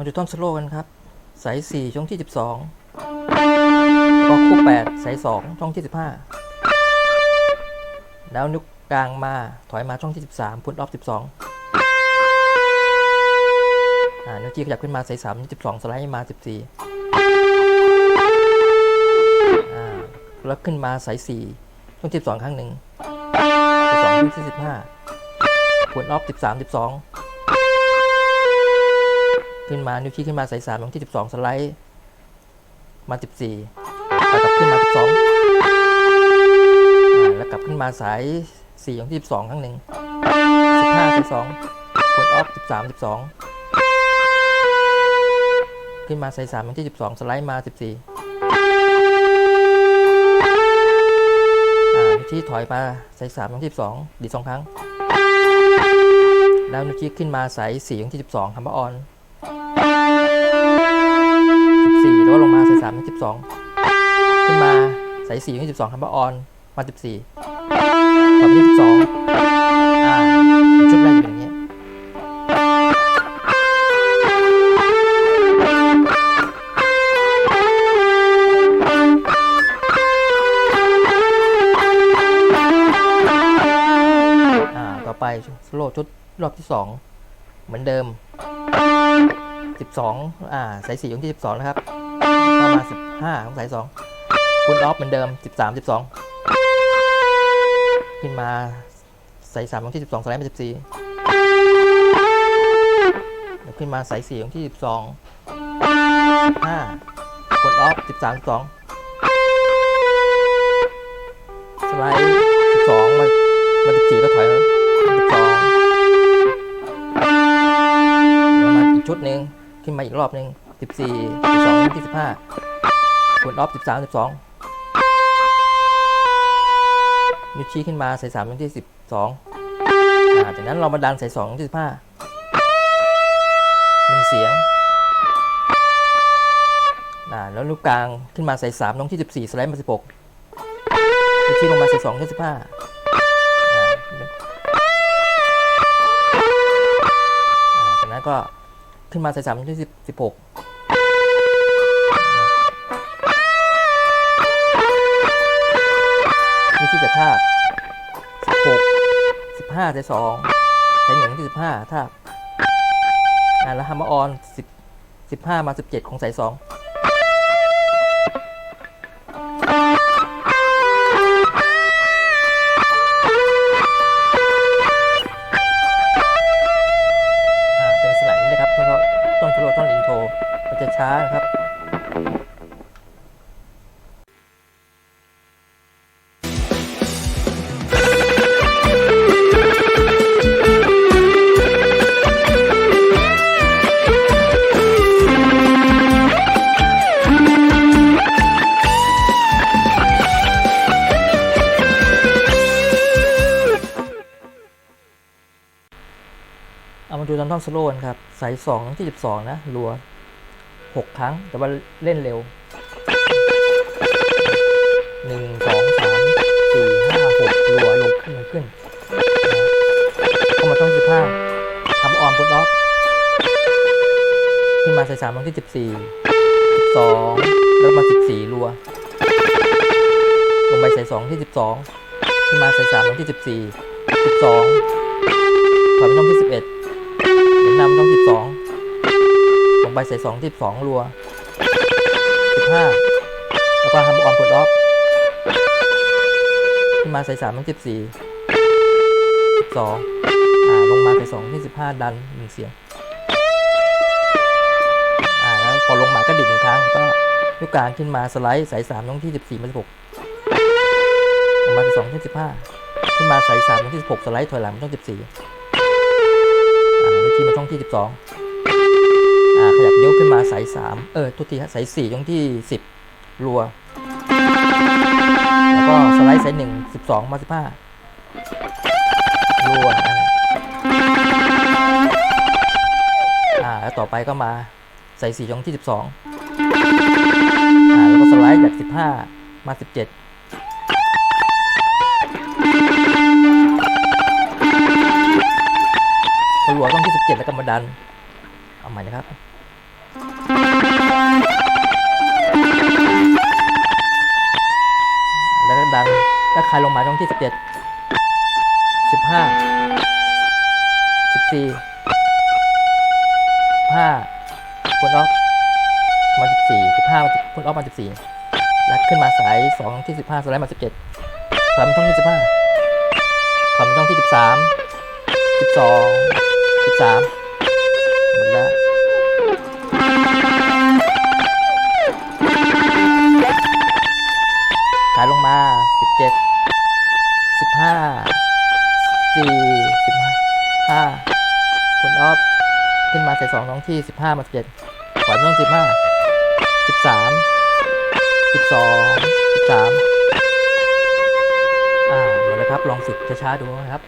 มาดูท่อนสโลกันครับ สาย 4 ช่องที่ 12ก็คู่ 8 สาย 2 ช่องที่ 15 แล้วนิ้วกลางมาถอยมาช่องที่ 13 พุทออฟ 12อ่านิ้วจี้ขยับขึ้นมาสาย3ช่อง12 สไลด์มา 14อ่าแล้วขึ้นมาสาย 4 ช่องที่12 ครั้งหนึ่ง12ช่องที่15พุทออฟ 13 12 ขึ้นมานิ้วชี้ขึ้นมาสาย3ช่องที่ 12 สไลด์ มา 14แล้วกลับขึ้นมา 12อ่าแล้วกลับขึ้นมาสาย4ของที่ 12 ครั้งหนึ่ง15 12กดออฟ 13 12 ขึ้นมาสาย3ของที่ 12 สไลด์มา 14อ่านิ้วชี้ถอยมาสาย3ของที่12ดีด2ครั้ง แล้วนิ้วชี้ขึ้นมาสาย4ของที่ 12คำว่าออน แล้วก็ลงมาสาย3ของที่12ขึ้นมาสาย4ของที่12คำว่าออนมา14ต่อไปที่12อ่าชุดแรกจะเป็นอย่างนี้อ่าต่อไปสโลชุดรอบที่ 2 เหมือนเดิม 12 อ่าสาย4ของที่ 12 นะครับ ประมาณสิบห้าสงสัยสองคุณออฟเหมือนเดิมสิบสามสิบสองขึ้นมาใส่สามของที่สิบสองสไลด์มาสิบสี่ขึ้นมาใส่สี่ของที่สิบสองห้ากดออฟสิบสามสองสไลด์สิบสองมามาสิบสี่แล้วถอยแล้สิบสองมาอีกชุดหนึ่งขึ้นมาอีกรอบหนึ่ง 14 12ที่15คุณออฟ13 12นิ้วชี้ขึ้นมาใส่สามยกที่สิบสองอ่าจากนั้นเรามาดันใส่สองยกที่สิบห้าหนึ่งเสียงอ่าแล้วนิ้วกลางขึ้นมาใส่สามยกที่สิบสี่สไลด์มาสิบหกนิ้วชี้ลงมาใส่สองยกที่สิบห้าอ่าจากนั้นก็ขึ้นมาใส่สามยกที่สิบสิบหก ที่จะทาบสิบหกสิบห้าใส่สองใส่หนึ่งที่สิบห้าถ้าอ่าแล้วฮัมเมออนสิบสิบห้ามาสิบเจ็ดของสายสองอ่าเป็นสไลด์นี้นะครับแล้วก็ต้นชโลต้นอินโทรมันจะช้านะครับ ดูตอนท่อนสโลว์กันครับ สายสองที่สิบสองนะ รัวหกครั้ง แต่ว่าเล่นเร็วหนึ่งสองสามสี่ห้าหกรัวลงขึ้นลงขึ้นเข้ามาช่องสิบห้าทำออมพุทออฟขึ้นมาสายสามตรงที่สิบสี่สิบสองแล้วมาสิบสี่รัว ลงไปสายสองที่สิบสองขึ้นมาสายสามตรงที่สิบสี่สิบสองถอยไปช่องที่สิบเอ็ด นำช่องที่สองลงไปใส่สองที่สองรัวสิบห้าแล้วก็ทำออนปลดออฟขึ้นมาใส่สามช่องที่สี่สิบสองอ่าลงมาใส่สองที่สิบห้าดันหนึ่งเสียงอ่าแล้วพอลงมาก็ดิดหนึ่งครั้งก็ยกกลางขึ้นมาสไลด์ใส่สามช่องที่สิบสี่มาสิบหกลงมาใส่สองที่สิบห้าขึ้นมาใส่สามช่องที่สิบหกสไลด์ถอยหลังช่องสิบสี่ อ่านิ้วชี้มาช่องที่ 12อ่าขยับนิ้วขึ้นมาสาย3เออทุกทีฮะสาย4ช่องที่ 10 รัว แล้วก็สไลด์สาย1 12 มา 15 รัวอ่าอ่าแล้วต่อไปก็มาสาย4ช่องที่ 12อ่าแล้วก็สไลด์จาก 15 มา 17 พอรัวต้องที่17แล้วก็มาดัน เอาใหม่นะครับ แล้วก็ดันแล้วคลายลงมาช่องที่สิบเจ็ดสิบห้าสิบสี่ห้าพุนออฟมาสิบสี่สิบห้าพุนออฟมาสิบสี่แล้วขึ้นมาสายสองที่สิบห้าสไลด์มาสิบเจ็ดถอยมาช่องที่สิบห้าถอยมาช่องที่สิบสามสิบสอง สิบสามหมดแล้วขายลงมาสิบเจ็ดสิบห้าสี่สิบห้าคุณออฟขึ้นมาใส่สองน้องที่สิบห้ามาสิบเจ็ดขวาน้องสิบห้าสิบสามสิบสองสิบสามอ่าหมดแล้วครับลองฝึกช้าๆดูนะครับ